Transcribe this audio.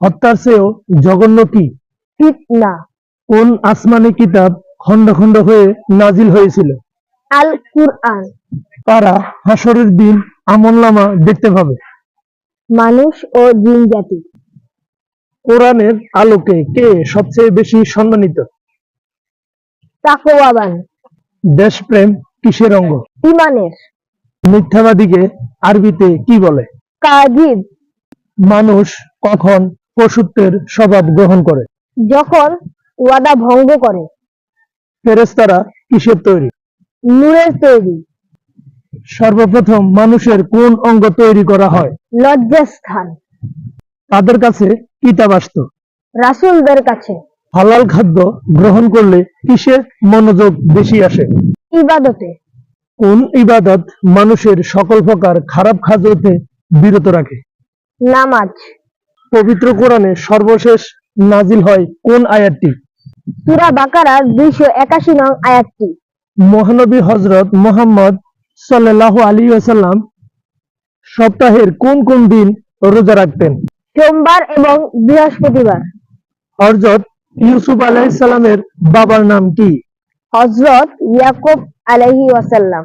হত্যার চেয়েও জঘন্য কি? ফিতনা কোন আসমানি কিতাব খন্ড খন্ড হয়ে নাজিল হয়েছিল? আল কুরআন তারা হাসরের দিন আমলনামা দেখতে পাবে। মানুষ ও জিন জাতি। কোরআনের আলোকে কে সবচেয়ে বেশি সম্মানিত? তাকওয়াবান দেশপ্রেম কিসের অঙ্গ? ইমানের। মিথ্যাবাদীকে আরবিতে কি বলে? কাজিব মানুষ কখন পশুত্বের স্বভাব গ্রহণ করে। যখন ওয়াদা ভঙ্গ করে ফেরেশতারা কিসের তৈরি। নূরের তৈরি। সর্বপ্রথম মানুষের কোন অঙ্গ তৈরি করা হয়? লজ্জাস্থান তাদের কাছে কিতাব আসতো। রাসূলদের কাছে। হালাল খাদ্য গ্রহণ করলে কিসের মনোযোগ বেশি আসে? ইবাদতে। কোন ইবাদত মানুষের সকল প্রকার খারাপ কাজ হতে বিরত রাখে? নামাজ। পবিত্র কোরআনে সর্বশেষ নাজিল হয় কোন আয়াতটি? সূরা বাকারার দুইশো একাশি নং আয়াতটি। মহানবী হজরত মোহাম্মদ সাল্লাল্লাহু আলী ওয়াসাল্লাম সপ্তাহের কোন কোন দিন রোজা রাখতেন? সোমবার এবং বৃহস্পতিবার। হজরত ইউসুফ আলাইহিস সালামের বাবার নাম কি? হজরত ইয়াকুব আলাইহি ওয়াসাল্লাম।